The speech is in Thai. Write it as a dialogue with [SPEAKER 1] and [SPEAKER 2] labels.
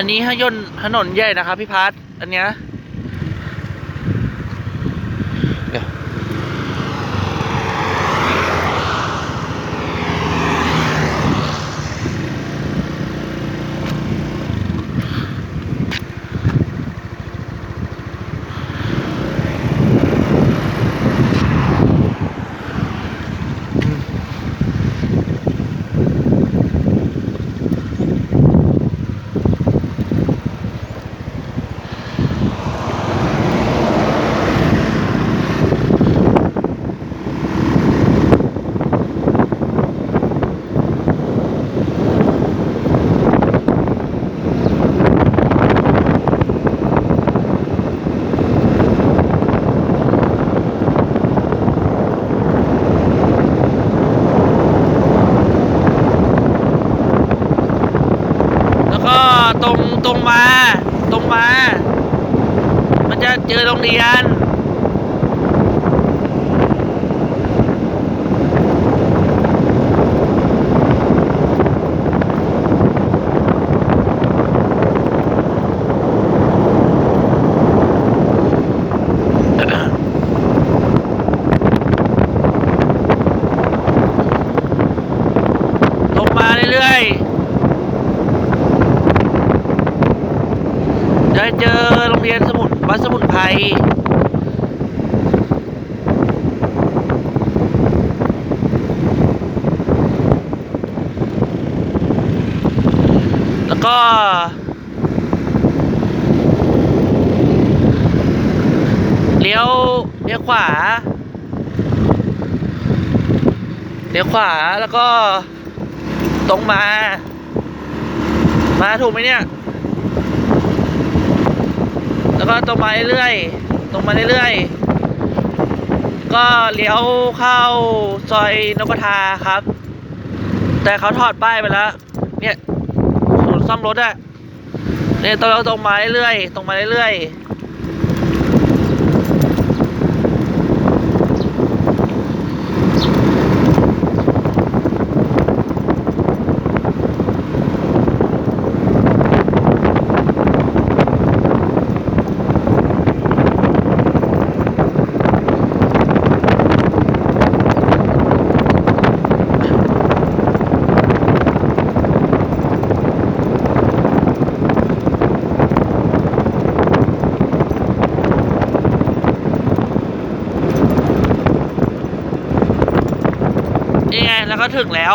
[SPEAKER 1] อันนี้ถนนถนนใหญ่นะครับพี่พัทอันเนี้ย รงตรงมา ตรงมา มันจะเจอโรงเรียน ตรงมาเรื่อยๆ จะเจอโรงเรียนสมุน วัดสมุนไพรแล้วก็เลี้ยวเลี้ยวขวาเลี้ยวขวาแล้วก็ตรงมา มาถูกไหมเนี่ย ก็ตรงมาเรื่อยๆตรงมาเรื่อยๆก็เลี้ยวเข้าซอยนกกระทาครับ แต่เขาถอดป้ายไปแล้ว เนี่ยศูนย์ซ่อมรถอะเนี่ยตรงตรงมาเรื่อยๆตรงมาเรื่อยๆ แล้วก็ถึงแล้ว